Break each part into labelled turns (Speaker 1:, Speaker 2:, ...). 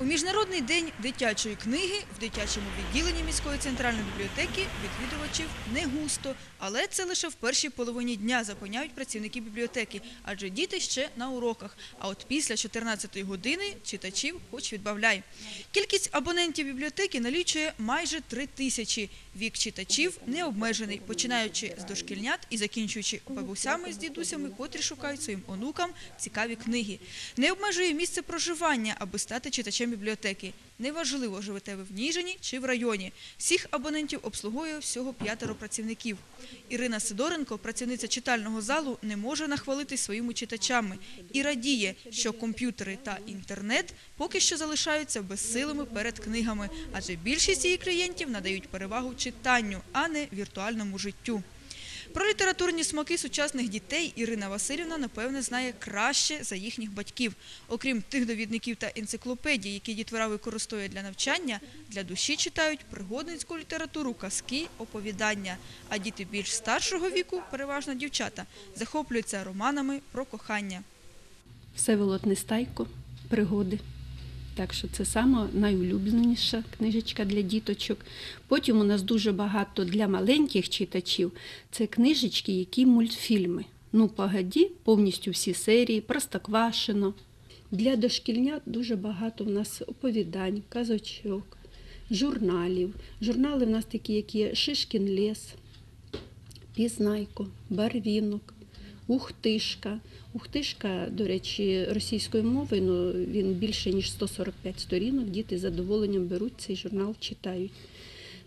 Speaker 1: У Міжнародний день дитячої книги в дитячому відділенні міської центральної бібліотеки відвідувачів не густо, але це лише в першій половині дня запевняють працівники бібліотеки, адже діти ще на уроках. А от після 14-ї години читачів хоч відбавляй. Кількість абонентів бібліотеки налічує майже три тисячі. Вік читачів не обмежений, починаючи з дошкільнят і закінчуючи бабусями з дідусями, котрі шукають своїм онукам цікаві книги. Не обмежує місце проживання, аби стати читачем бібліотеки. Неважливо, живете ви в Ніжині чи в районі. Всіх абонентів обслуговує всього п'ятеро працівників. Ірина Сидоренко, працівниця читального залу, не може нахвалитись своїми читачами і радіє, що комп'ютери та інтернет поки що залишаються безсилими перед книгами, адже більшість її клієнтів надають перевагу читанню, а не віртуальному життю. Про літературні смаки сучасних дітей Ірина Васильівна, напевне, знає краще за їхніх батьків. Окрім тих довідників та енциклопедій, які дітвора використовує для навчання, для душі читають пригодницьку літературу, казки, оповідання. А діти більш старшого віку, переважно дівчата, захоплюються романами про кохання.
Speaker 2: Всеволод Нестайко, пригоди. Так що це сама найулюбленіша книжечка для діточок. Потім у нас дуже багато для маленьких читачів. Це книжечки, які мультфільми. Ну, погоді, повністю всі серії, Простоквашино. Для дошкільнят дуже багато в нас оповідань, казочок, журналів. Журнали в нас такі, як є Шишкін ліс, Пізнайко, Барвінок, Ухтишка. Ухтишка, до речі, російською мовою, ну, він більше ніж 145 сторінок. Діти з задоволенням беруть цей журнал, читають.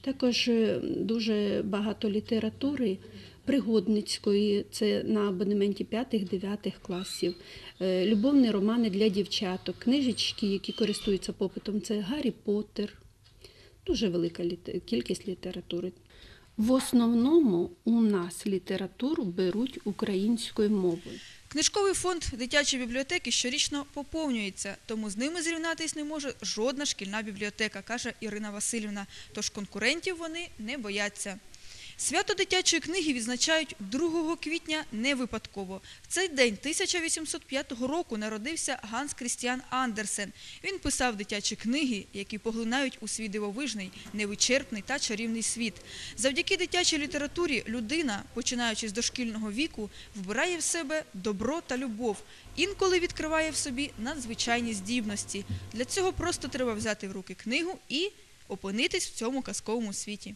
Speaker 2: Також е, дуже багато літератури пригодницької, це на абонементі 5-9 класів, Е, любовні романи для дівчаток, книжечки, які користуються попитом, це Гаррі Поттер. Дуже велика кількість літератури. В основному у нас літературу беруть українською мовою.
Speaker 1: Книжковий фонд дитячої бібліотеки щорічно поповнюється, тому з ними зрівнятись не може жодна шкільна бібліотека, каже Ірина Васильівна. Тож конкурентів вони не бояться. Свято дитячої книги відзначають 2 квітня не випадково. В цей день 1805 року народився Ганс Крістіан Андерсен. Він писав дитячі книги, які поглинають у свій дивовижний, невичерпний та чарівний світ. Завдяки дитячій літературі людина, починаючи з дошкільного віку, вбирає в себе добро та любов. Інколи відкриває в собі надзвичайні здібності. Для цього просто треба взяти в руки книгу і опинитись в цьому казковому світі.